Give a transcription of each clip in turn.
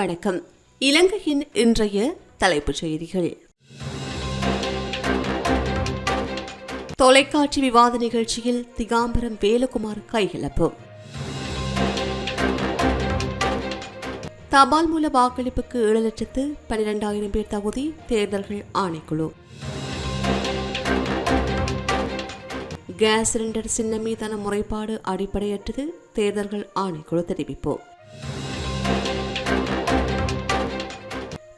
வணக்கம். இலங்கையின் இன்றைய தலைப்புச் செய்திகள். தொலைக்காட்சி விவாத நிகழ்ச்சியில் திகாம்பரம் வேலுகுமார் கைகலப்பு தபால் மூல வாக்களிப்புக்கு ஏழு லட்சத்து பனிரெண்டாயிரம் பேர் தகுதி தேர்தல்கள் ஆணைக்குழு. கேஸ் சிலிண்டர் சின்ன மீதான முறைப்பாடு அடிப்படையற்றது தேர்தல்கள் ஆணைக்குழு தெரிவிப்பு.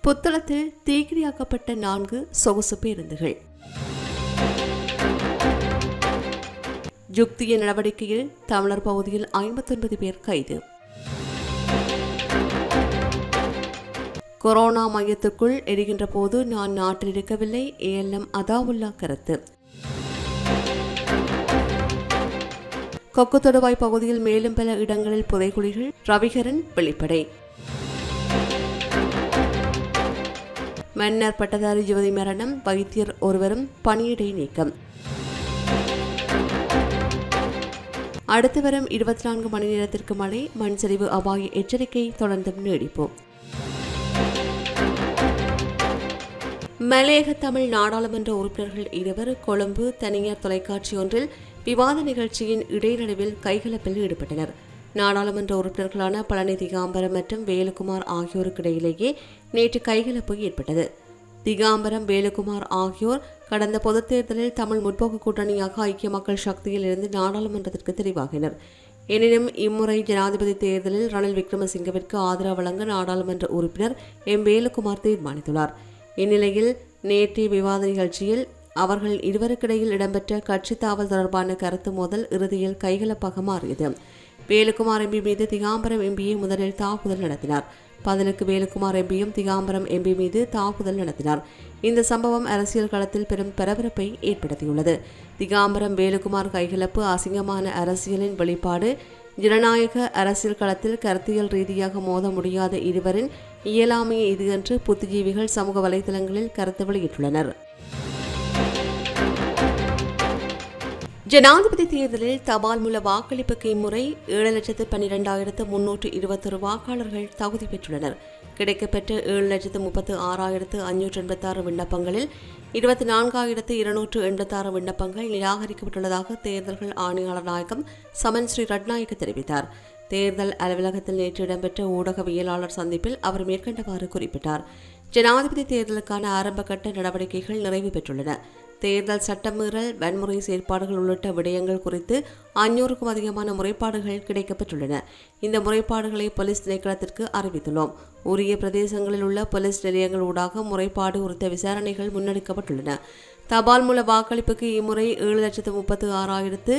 புத்தளத்தில் தீக்கிரியாக்கப்பட்ட நான்கு சொகுசு பேருந்துகள். ஜுக்திய நடவடிக்கையில் தமிழர் பகுதியில் ஐம்பத்தொன்பது பேர் கைது. கொரோனா மையத்துக்குள் எரிகின்ற போது நான் நாட்டில் இருக்கவில்லை ஏஎல்எம் அதாவுல்லா கருத்து. கொக்கு தொடுவாய் பகுதியில் மேலும் பல இடங்களில் புதைகுழிகள் ரவிகரன் வெளிப்படை. மன்னர் பட்டதாரி யுவதி மரணம் வைத்தியர் ஒருவரும் பணியிடை நீக்கம். அடுத்து வரும் இருபத்தி நான்கு மணி நேரத்திற்கு மழை மண் சரிவு அபாய எச்சரிக்கை தொடர்ந்தும் நீடிப்போம். மலையக தமிழ் நாடாளுமன்ற உறுப்பினர்கள் இருவர் கொழும்பு தனியார் தொலைக்காட்சி ஒன்றில் விவாத நிகழ்ச்சியின் இடைநடுவில் கைகலப்பில் ஈடுபட்டனர். நாடாளுமன்ற உறுப்பினர்களான பழனி திகாம்பரம் மற்றும் வேலுக்குமார் ஆகியோருக்கு இடையிலேயே நேற்று கைகலப்பு ஏற்பட்டது. திகாம்பரம் வேலுக்குமார் ஆகியோர் கடந்த பொதுத் தேர்தலில் தமிழ் முற்போக்கு கூட்டணியாக ஐக்கிய மக்கள் சக்தியில் இருந்து நாடாளுமன்றத்திற்கு தெரிவாகினர். எனினும் இம்முறை ஜனாதிபதி தேர்தலில் ரணில் விக்ரமசிங்கவிற்கு ஆதரவு வழங்க நாடாளுமன்ற உறுப்பினர் எம். வேலுக்குமார் தீர்மானித்துள்ளார். இந்நிலையில் நேற்றைய விவாத நிகழ்ச்சியில் அவர்கள் இருவருக்கிடையில் இடம்பெற்ற கட்சி தாவல் தொடர்பான கருத்து மோதல் இறுதியில் கைகலப்பாக மாறியது. வேலுக்குமார் எம்பி மீது திகாம்பரம் எம்பியை முதலில் தாக்குதல் நடத்தினார். பதிலுக்கு வேலுக்குமார் எம்பியும் திகாம்பரம் எம்பி மீது தாக்குதல் நடத்தினார். இந்த சம்பவம் அரசியல் களத்தில் பெரும் பரபரப்பை ஏற்படுத்தியுள்ளது. திகாம்பரம் வேலுக்குமார் கைகலப்பு அசிங்கமான அரசியலின் வெளிப்பாடு ஜனநாயக அரசியல் களத்தில் கருத்தியல் ரீதியாக மோத முடியாத இருவரின் இயலாமையை இது என்று புத்திஜீவிகள் சமூக வலைதளங்களில் கருத்து வெளியிட்டுள்ளனர். ஜனாதிபதி தேர்தலில் தபால் மூல வாக்களிப்புக்கு இம்முறை ஏழு லட்சத்து பன்னிரெண்டாயிரத்து முன்னூற்று இருபத்தொரு வாக்காளர்கள் தகுதி பெற்றுள்ளனர். கிடைக்கப்பெற்ற ஏழு லட்சத்து முப்பத்து ஆறாயிரத்து அஞ்சூற்று எண்பத்தாறு விண்ணப்பங்களில் இருபத்தி நான்காயிரத்து இருநூற்று எண்பத்தாறு விண்ணப்பங்கள் நிராகரிக்கப்பட்டுள்ளதாக தேர்தல்கள் ஆணையாளர் நாயகம் சமன் ஸ்ரீ ரட்நாயக்க தெரிவித்தார். தேர்தல் அலுவலகத்தில் நேற்று இடம்பெற்ற ஊடகவியலாளர் சந்திப்பில் அவர் மேற்கண்டவாறு குறிப்பிட்டார். ஜனாதிபதி தேர்தலுக்கான ஆரம்பகட்ட நடவடிக்கைகள் நிறைவு பெற்றுள்ளன. தேர்தல் சட்டமீறல் வன்முறை செயற்பாடுகள் உள்ளிட்ட விடயங்கள் குறித்து அஞ்சூறுக்கும் அதிகமான முறைப்பாடுகள் கிடைக்கப்பெற்றுள்ளன. இந்த முறைப்பாடுகளை போலீஸ் திணைக்களத்திற்கு அறிவித்துள்ளோம். உரிய பிரதேசங்களில் உள்ள போலீஸ் நிலையங்கள் ஊடாக முறைப்பாடு குறித்த விசாரணைகள் முன்னெடுக்கப்பட்டுள்ளன. தபால் மூல வாக்களிப்புக்கு இம்முறை ஏழு லட்சத்து முப்பத்து ஆறாயிரத்து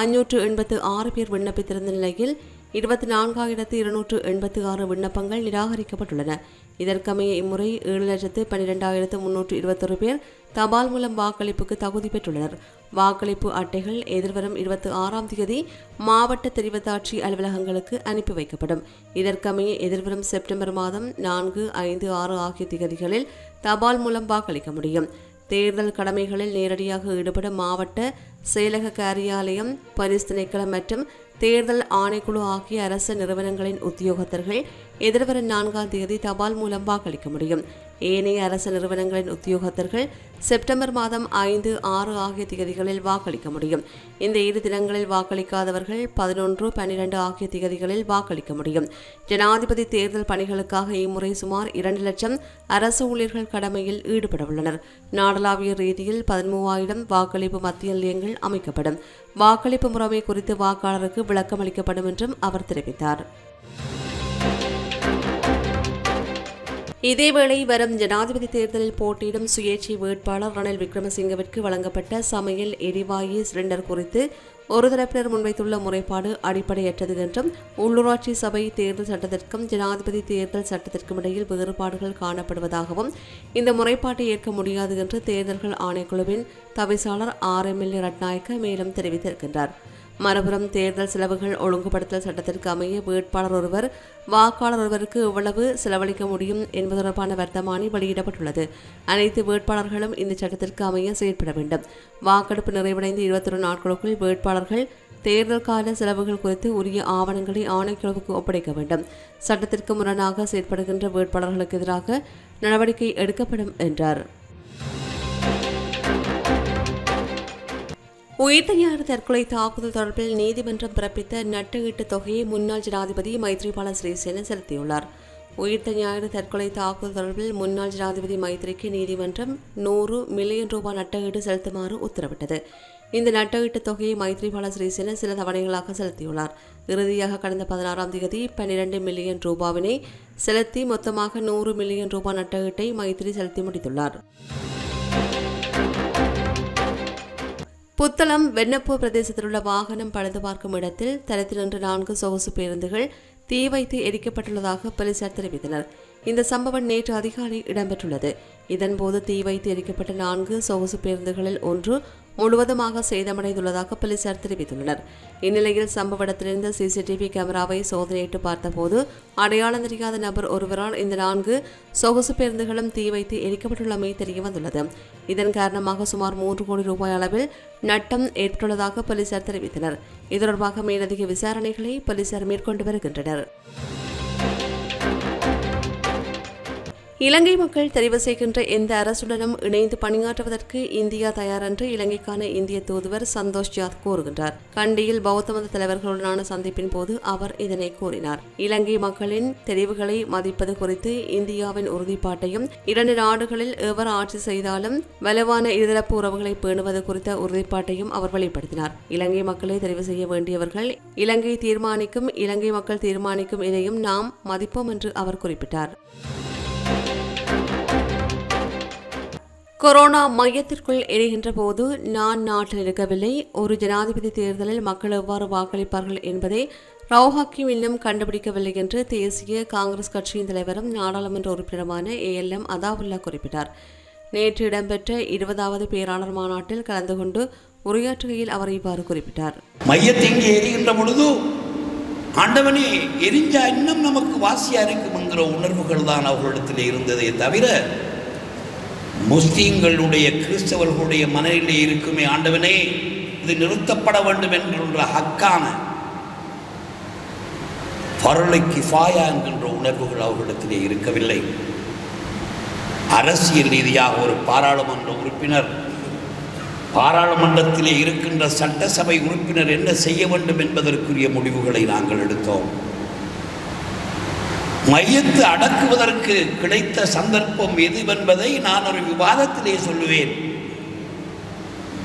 அஞ்சூற்று எண்பத்து ஆறு பேர் விண்ணப்பித்திருந்த நிலையில் இருபத்தி நான்காயிரத்து இருநூற்று எண்பத்தி ஆறு விண்ணப்பங்கள் நிராகரிக்கப்பட்டுள்ளன. இதற்கமைய இம்முறை ஏழு லட்சத்து பன்னிரெண்டாயிரத்து முன்னூற்று இருபத்தொரு பேர் தபால் மூலம் வாக்களிப்புக்கு தகுதி பெற்றுள்ளனர். வாக்களிப்பு அட்டைகள் எதிர்வரும் இருபத்தி ஆறாம் தேதி மாவட்ட தெரிவத்தாட்சி அலுவலகங்களுக்கு அனுப்பி வைக்கப்படும். இதற்கமைய எதிர்வரும் செப்டம்பர் மாதம் நான்கு ஐந்து ஆறு ஆகிய திகதிகளில் தபால் மூலம் வாக்களிக்க முடியும். தேர்தல் கடமைகளில் நேரடியாக ஈடுபடும் மாவட்ட செயலக காரியாலயம் பரிசு திணைக்களம் மற்றும் தேர்தல் ஆணைக்குழு ஆகிய அரசு நிறுவனங்களின் உத்தியோகத்தர்கள் எதிர்வரும் நான்காம் தேதி தபால் மூலம் வாக்களிக்க முடியும். ஏனைய அரசு நிறுவனங்களின் உத்தியோகத்தர்கள் செப்டம்பர் மாதம் ஐந்து ஆறு ஆகிய திகதிகளில் வாக்களிக்க முடியும். இந்த இரு தினங்களில் வாக்களிக்காதவர்கள் பதினொன்று பன்னிரண்டு ஆகிய திகதிகளில் வாக்களிக்க முடியும். ஜனாதிபதி தேர்தல் பணிகளுக்காக இம்முறை சுமார் இரண்டு லட்சம் அரசு ஊழியர்கள் கடமையில் ஈடுபட உள்ளனர் நாடளாவிய ரீதியில் பதிமூவாயிரம் வாக்களிப்பு மத்திய நிலையங்கள் அமைக்கப்படும். வாக்களிப்பு முறைமை குறித்து வாக்காளருக்கு விளக்கம் அளிக்கப்படும் என்றும் அவர் தெரிவித்தார். இதேவேளை வரும் ஜனாதிபதி தேர்தலில் போட்டியிடும் சுயேட்சை வேட்பாளர் ரணில் விக்ரமசிங்கவிற்கு வழங்கப்பட்ட சமையல் எரிவாயு சிலிண்டர் குறித்து ஒரு தரப்பினர் முன்வைத்துள்ள முறைப்பாடு அடிப்படையற்றது என்றும் உள்ளூராட்சி சபை தேர்தல் சட்டத்திற்கும் ஜனாதிபதி தேர்தல் சட்டத்திற்கும் இடையில் வேறுபாடுகள் காணப்படுவதாகவும் இந்த முறைப்பாட்டை ஏற்க முடியாது என்று தேர்தல்கள் ஆணைக்குழுவின் தவிசாளர் ஆர் எம் எல் ரட்நாயக்க மேலும் தெரிவித்திருக்கின்றார். மறுபுறம் தேர்தல் செலவுகள் ஒழுங்குபடுத்தல் சட்டத்திற்கு அமைய வேட்பாளர் ஒருவர் வாக்காளர் ஒருவருக்கு எவ்வளவு செலவழிக்க முடியும் என்பது தொடர்பான வர்த்தமானி வெளியிடப்பட்டுள்ளது. அனைத்து வேட்பாளர்களும் இந்த சட்டத்திற்கு அமைய செயற்பட வேண்டும். வாக்கெடுப்பு நிறைவடைந்து இருபத்தொரு நாட்களுக்குள் வேட்பாளர்கள் தேர்தல் கால செலவுகள் குறித்து உரிய ஆவணங்களை ஆணைக்குழுவுக்கு ஒப்படைக்க வேண்டும். சட்டத்திற்கு முரணாக செயற்படுகின்ற வேட்பாளர்களுக்கு எதிராக நடவடிக்கை எடுக்கப்படும் என்றார். உயிர்த்தஞான தற்கொலை தாக்குதல் தொடர்பில் நீதிமன்றம் பிறப்பித்த நட்டுஈட்டு தொகையை முன்னாள் ஜனாதிபதி மைத்ரிபால சிறிசேன செலுத்தியுள்ளார். உயிர்த்த ஞாயிறு தற்கொலை தாக்குதல் தொடர்பில் முன்னாள் ஜனாதிபதி மைத்திரிக்கு நீதிமன்றம் நூறு மில்லியன் ரூபாய் நட்டஈடு செலுத்துமாறு உத்தரவிட்டது. இந்த நட்டஈட்டு தொகையை மைத்ரிபால சிறிசேன சில தவணைகளாக செலுத்தியுள்ளார். இறுதியாக கடந்த பதினாறாம் தேதி பன்னிரண்டு மில்லியன் ரூபாவினை செலுத்தி மொத்தமாக நூறு மில்லியன் ரூபாய் நட்டஈட்டை மைத்திரி செலுத்தி முடித்துள்ளார். புத்தளம் வெண்ணப்பூ பிரதேசத்தில் உள்ள வாகனம் பழுது பார்க்கும் இடத்தில் தரத்தில் நான்கு சொகுசு பேருந்துகள் தீ வைத்து எரிக்கப்பட்டுள்ளதாக போலீசார் தெரிவித்தனர். இந்த சம்பவம் நேற்று அதிகாலை இடம்பெற்றுள்ளது. இதன்போது தீ வைத்து எரிக்கப்பட்ட நான்கு சொகுசு பேருந்துகளில் ஒன்று முழுவதுமாக சேதமடைந்துள்ளதாக போலீசார் தெரிவித்துள்ளனர். இந்நிலையில் சம்பவ இடத்திலிருந்த சிசிடிவி கேமராவை சோதனையிட்டு பார்த்தபோது அடையாளம் தெரியாத நபர் ஒருவரால் இந்த நான்கு சொகுசு பேருந்துகளும் தீ வைத்து எரிக்கப்பட்டுள்ளமை தெரியவந்துள்ளது. இதன் காரணமாக சுமார் மூன்று கோடி ரூபாய் அளவில் நட்டம் ஏற்பட்டுள்ளதாக போலீசார் தெரிவித்தனர். இது தொடர்பாக மேலதிக விசாரணைகளை போலீசார் மேற்கொண்டு வருகின்றனர். இலங்கை மக்கள் தெரிவு செய்கின்ற எந்த அரசுடனும் இணைந்து பணியாற்றுவதற்கு இந்தியா தயார் என்று இலங்கைக்கான இந்திய தூதுவர் சந்தோஷ் ஜாத் கூறுகின்றார். கண்டியில் பௌத்த மத தலைவர்களுடனான சந்திப்பின் போது அவர் இதனை கூறினார். இலங்கை மக்களின் தெரிவுகளை மதிப்பது குறித்து இந்தியாவின் உறுதிப்பாட்டையும் இரண்டு நாடுகளில் எவர் ஆட்சி செய்தாலும் வலுவான இருதரப்பு உறவுகளை பேணுவது குறித்த உறுதிப்பாட்டையும் அவர் வெளிப்படுத்தினார். இலங்கை மக்களை தெரிவு செய்ய வேண்டியவர்கள் இலங்கை தீர்மானிக்கும் இலங்கை மக்கள் தீர்மானிக்கும் இதையும் நாம் மதிப்போம் என்று அவர் குறிப்பிட்டார். கொரோனா மையத்திற்குள் எரிகின்ற போது நான் நாட்டில் இருக்கவில்லை. ஒரு ஜனாதிபதி தேர்தலில் மக்கள் எவ்வாறு வாக்களிப்பார்கள் என்பதை ரவுஹாக்கியும் இன்னும் கண்டுபிடிக்கவில்லை என்று தேசிய காங்கிரஸ் கட்சியின் தலைவரும் நாடாளுமன்ற உறுப்பினருமான ஏ. எல். எம். அதாவுல்லா குறிப்பிட்டார். நேற்று இடம்பெற்ற இருபதாவது பேராளர் மாநாட்டில் கலந்து கொண்டு உரையாற்றுகையில் அவர் இவ்வாறு குறிப்பிட்டார். மையத்திங்கே எரிகின்ற பொழுது ஆண்டவனே எரிஞ்சா இன்னும் நமக்கு வாசியா இருக்கும் என்கிற உணர்வுகள் தான் அவர்களிடத்தில் இருந்ததே தவிர முஸ்லீம்களுடைய கிறிஸ்தவர்களுடைய மனநிலை இருக்குமே ஆண்டவனே இது நிறுத்தப்பட வேண்டும் என்கின்ற ஹக்கான பருளை கிஃபாயா என்கின்ற உணர்வுகள் அவர்களிடத்திலே இருக்கவில்லை. அரசியல் ரீதியாக ஒரு பாராளுமன்ற உறுப்பினர் பாராளுமன்றத்திலே இருக்கின்ற சட்டசபை உறுப்பினர் என்ன செய்ய வேண்டும் என்பதற்குரிய முடிவுகளை நாங்கள் எடுத்தோம். மையத்து அடக்குவதற்கு கிடைத்த சந்தர்ப்பம் எதுவென்பதை நான் ஒரு விவாதத்திலே சொல்லுவேன்.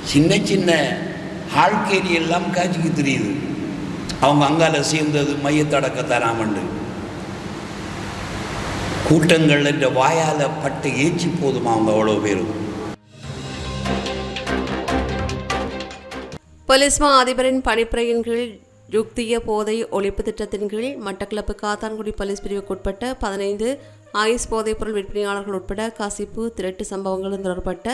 சின்ன சின்ன ஆழ்கேரி எல்லாம் காட்சிக்கு தெரியுது. அவங்க அங்கால சேர்ந்தது மையத்தை அடக்கத்தராமண்டு கூட்டங்கள் என்ற வாயால பட்டு ஏச்சி போதுமா அவங்க அவ்வளோ பேரும் போலீஸ் மா அதிபரின் பணிப்புரையின் கீழ் யுக்திய போதை ஒழிப்பு திட்டத்தின் கீழ் மட்டக்களப்பு காத்தான்குடி போலீஸ் பிரிவுக்குட்பட்ட பதினைந்து ஐஸ் போதைப்பொருள் விற்பனையாளர்கள் உட்பட கசிப்பு திரட்டு சம்பவங்களும் தொடர்பட்ட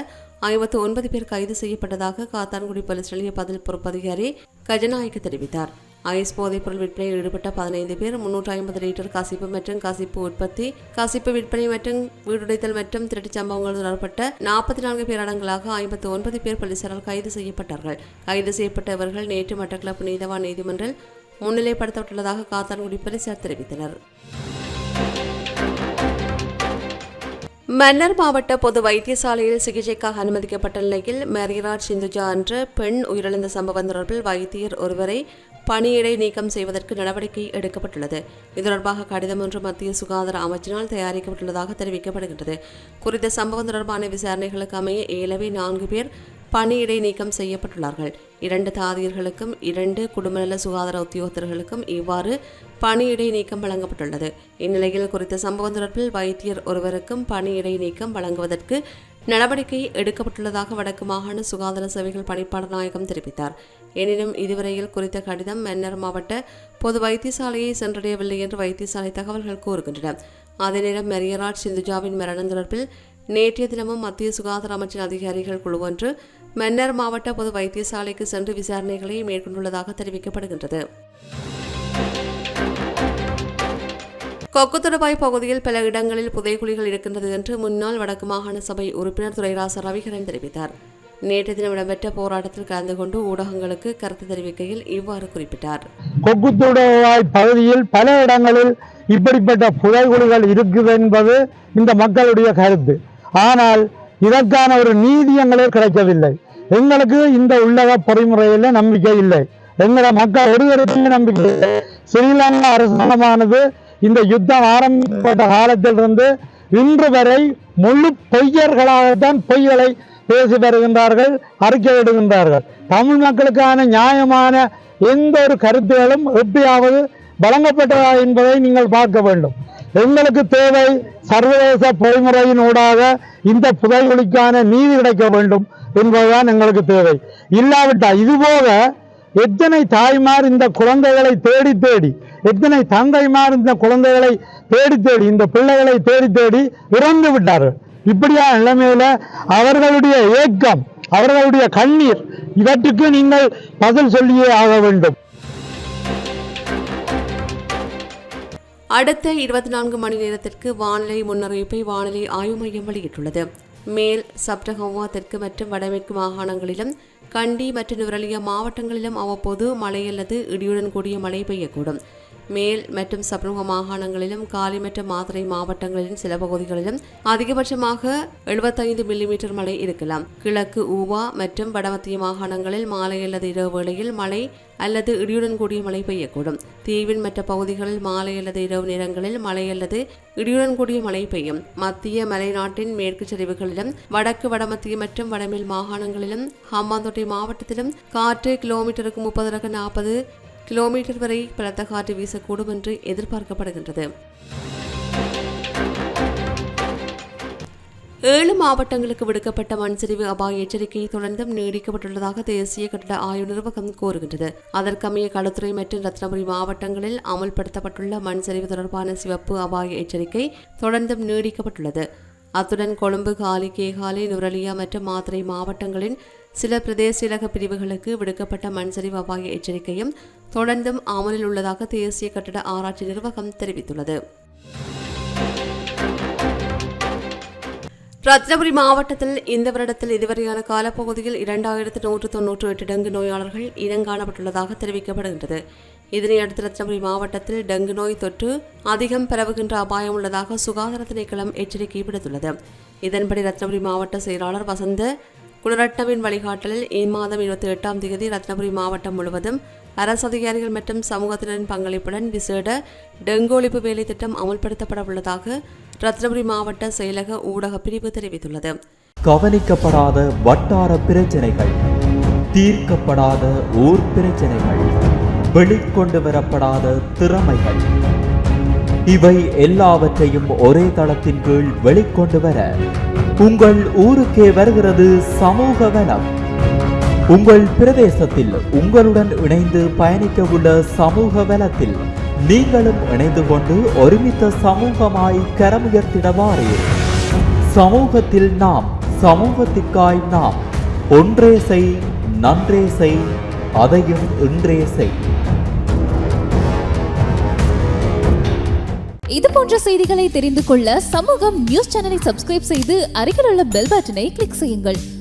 ஐம்பத்து ஒன்பது பேர் கைது செய்யப்பட்டதாக காத்தான்குடி போலீஸ் நிலைய பதில் பொறுப்பதிகாரி கஜநாயக்க தெரிவித்தார். ஐஸ் போதைப்பொருள் விற்பனையில் ஈடுபட்ட பதினைந்து பேர் முன்னூற்றி ஐம்பது லிட்டர் கசிப்பு மற்றும் கசிப்பு உற்பத்தி கசிப்பு விற்பனை மற்றும் வீடுடைத்தல் மற்றும் திருட்டுச் சம்பவங்கள் தொடர்பட்ட நாற்பத்தி நான்கு பேர் அடங்கலாக ஐம்பத்து ஒன்பது பேர் போலீசாரால் கைது செய்யப்பட்டார்கள். கைது செய்யப்பட்டவர்கள் நேற்று மட்டக்களப்பு நீதவான் நீதிமன்றில் முன்னிலைப்படுத்தப்பட்டுள்ளதாக காத்தான்குடி போலீசார் தெரிவித்தனர். மன்னர் மாவட்ட பொது வைத்தியசாலையில் சிகிச்சைக்காக அனுமதிக்கப்பட்ட நிலையில் மெரிராஜ் சிந்துஜா என்ற பெண் உயிரிழந்த சம்பவம் தொடர்பில் வைத்தியர் ஒருவரை பணியிடை நீக்கம் செய்வதற்கு நடவடிக்கை எடுக்கப்பட்டுள்ளது. இது தொடர்பாக கடிதம் ஒன்று மத்திய சுகாதார அமைச்சினால் தயாரிக்கப்பட்டுள்ளதாக தெரிவிக்கப்படுகின்றது. குறித்த சம்பவம் தொடர்பான விசாரணைகளுக்கு அமைய ஏழவே நான்கு பேர் பணியிடை நீக்கம் செய்யப்பட்டுள்ளார்கள். இரண்டு தாதியர்களுக்கும் இரண்டு குடும்பநல சுகாதார உத்தியோகத்தர்களுக்கும் இவ்வாறு பணியிடை நீக்கம் வழங்கப்பட்டுள்ளது. இந்நிலையில் குறித்த சம்பவம் தொடர்பில் வைத்தியர் ஒருவருக்கும் பணியிடை நீக்கம் வழங்குவதற்கு நடவடிக்கை எடுக்கப்பட்டுள்ளதாக வடக்கு மாகாண சுகாதார சேவைகள் பணிப்பாளர் நாயகம் தெரிவித்தார். எனினும் இதுவரையில் குறித்த கடிதம் மன்னர் மாவட்ட பொது வைத்தியசாலையை சென்றடையவில்லை என்று வைத்தியசாலை தகவல்கள் கூறுகின்றன. அதே நேரம் மெரியராஜ் சிந்துஜாவின் மரணம் தொடர்பில் நேற்றைய தினமும் மத்திய சுகாதார அமைச்சின் அதிகாரிகள் குழு ஒன்று மன்னர் மாவட்ட பொது வைத்தியசாலைக்கு சென்று விசாரணைகளை மேற்கொண்டுள்ளதாக தெரிவிக்கப்படுகின்றது. கொக்குத்தொடபாய் பகுதியில் பல இடங்களில் புதைக்குழிகள் இருக்கின்றது என்று முன்னாள் வடக்கு மாகாண சபை உறுப்பினர் துரைராச ரவிகரன் தெரிவித்தார். நேற்று தினம் இடம்பெற்ற போராட்டத்தில் கலந்து கொண்டு ஊடகங்களுக்கு கருத்து தெரிவிக்கையில் இவ்வாறு குறிப்பிட்டார். கொக்குத்துடவாய் பகுதியில் பல இடங்களில் இப்படிப்பட்ட புதைகுழிகள் இருக்குது என்பது இந்த மக்களுடைய கருத்து. ஆனால் இதற்கான ஒரு நீதி எங்களுக்கு கிடைக்கவில்லை. எங்களுக்கு இந்த உள்ளக பொறிமுறையில் நம்பிக்கை இல்லை. எங்களை மக்கள் ஒருவருக்குமே நம்பிக்கை இல்லை. ஸ்ரீலங்கா அரசாங்கமானது இந்த யுத்தம் ஆரம்பிக்கப்பட்ட காலத்திலிருந்து இன்று வரை முழு பொய்யர்களாகத்தான் பொய்களை பேசி வருகின்றார்கள் அறிக்கை விடுகின்றார்கள் தமிழ் மக்களுக்கான நியாயமான எந்த ஒரு கருத்துகளும் எப்படியாவது வழங்கப்பட்டதா என்பதை நீங்கள் பார்க்க வேண்டும். எங்களுக்கு தேவை சர்வதேச பொறிமுறையின் ஊடாக இந்த புதைகுழிக்கான நீதி கிடைக்க வேண்டும் என்பதுதான் எங்களுக்கு தேவை. இல்லாவிட்டால் இதுபோக எத்தனை தாய்மார் இந்த குழந்தைகளை தேடி தேடி எத்தனை தந்தைமார் இந்த குழந்தைகளை தேடி தேடி இந்த பிள்ளைகளை தேடி தேடி இறந்து விட்டார்கள் இப்படியான நிலைமையில அவர்களுடைய ஏக்கம் அவர்களுடைய கண்ணீர் இவற்றுக்கு நீங்கள் பதில் சொல்லியே ஆக வேண்டும். அடுத்த இருபத்தி நான்கு மணி நேரத்திற்கு வானிலை முன்னறிவிப்பை வானிலை ஆய்வு மையம் வெளியிட்டுள்ளது. மேல் சப்ரகமுவா தெற்கு மற்றும் வடமேற்கு மாகாணங்களிலும் கண்டி மற்றும் நுரலியா மாவட்டங்களிலும் அவ்வப்போது மழை அல்லது இடியுடன் கூடிய மழை பெய்யக்கூடும். மேல் மற்றும் சப்ரக மாகாணங்களிலும் காலி மற்றும் மாத்தறை மாவட்டங்களின் சில பகுதிகளிலும் அதிகபட்சமாக 75 மில்லிமீட்டர் மழை இருக்கலாம். கிழக்கு ஊவா மற்றும் வடமத்திய மாகாணங்களில் மாலை அல்லது இரவு வேளையில் மழை அல்லது இடியுடன் கூடிய மழை பெய்யக்கூடும். தீவின் மற்ற பகுதிகளில் மாலை அல்லது இரவு நேரங்களில் மழை அல்லது இடியுடன் கூடிய மழை பெய்யும். மத்திய மலைநாட்டின் மேற்கு சரிவுகளிலும் வடக்கு வடமத்திய மற்றும் வடமேல் மாகாணங்களிலும் ஹம்பாந்தோட்டை மாவட்டத்திலும் காற்று கிலோமீட்டருக்கு முப்பது நாற்பது கிலோமீட்டர் வரை பலத்த காற்று வீசக்கூடும் என்று எதிர்பார்க்கப்படுகின்றது. ஏழு மாவட்டங்களுக்கு விடுக்கப்பட்ட மண்சரிவு அபாய எச்சரிக்கை தொடர்ந்தும் நீடிக்கப்பட்டுள்ளதாக தேசிய கட்டட ஆய்வு நிர்வாகம் கூறுகின்றது. அதற்கமைய களுத்துறை மற்றும் ரத்னபுரி மாவட்டங்களில் அமல்படுத்தப்பட்டுள்ள மண்சரிவு தொடர்பான சிவப்பு அபாய எச்சரிக்கை தொடர்ந்தும் நீடிக்கப்பட்டுள்ளது. அத்துடன் கொழும்பு காலி கேகாலை நுரலியா மற்றும் மாத்திரை மாவட்டங்களின் சில பிரதேசீலக பிரிவுகளுக்கு விடுக்கப்பட்ட மண்சரிவு அபாய எச்சரிக்கையும் தொடர்ந்தும் அமலில் உள்ளதாக தேசிய கட்டட ஆராய்ச்சி நிர்வாகம் தெரிவித்துள்ளது. ரத்னபுரி மாவட்டத்தில் இந்த வருடத்தில் இதுவரையான காலப்பகுதியில் இரண்டாயிரத்து நூற்று தொன்னூற்று எட்டு டெங்கு நோயாளர்கள் இனங்காணப்பட்டுள்ளதாக தெரிவிக்கப்படுகின்றது. இதனையடுத்து ரத்னபுரி மாவட்டத்தில் டெங்கு நோய் தொற்று அதிகம் பரவுகின்ற அபாயம் உள்ளதாக சுகாதார திணைக்களம் எச்சரிக்கை விடுத்துள்ளது. இதன்படி ரத்னபுரி மாவட்ட செயலாளர் வசந்த குணரட்னவின் வழிகாட்டலில் இம்மாதம் இருபத்தி எட்டாம் தேதி ரத்னபுரி மாவட்டம் முழுவதும் அரசு அதிகாரிகள் மற்றும் சமூகத்தினரின் பங்களிப்புடன் விசேட டெங்கு ஒழிப்பு வேலை திட்டம் அமல்படுத்தப்பட உள்ளதாக ரத்னபுரி மாவட்ட செயலக ஊடக பிரிவு தெரிவித்துள்ளது. கவனிக்கப்படாத வட்டார பிரச்சனைகள் தீர்க்கப்படாத ஊர் பிரச்சனைகள் வெளிக்கொண்டு வரப்படாத திறமைகள் இவை எல்லாவற்றையும் ஒரே தளத்தின் கீழ் வெளிக்கொண்டு வர உங்கள் ஊருக்கே வருகிறது சமூக வனம் உங்கள் பிரதேசத்தில் உங்களுடன் இணைந்து பயணிக்க உள்ள சமூக வலத்தில் நீங்களும் இணைந்து கொண்டு ஒருமித்த சமூகமாய் கரமுயர்த்திட சமூகத்தில் நாம் சமூகத்திற்காய் நாம் ஒன்றே செய் நன்றே செய் அதையும் இன்றே செய். இது போன்ற செய்திகளை தெரிந்து கொள்ள சமூகம் நியூஸ் சேனலை சப்ஸ்கிரைப் செய்து அருகிலுள்ள பெல் பட்டனை கிளிக் செய்யுங்கள்.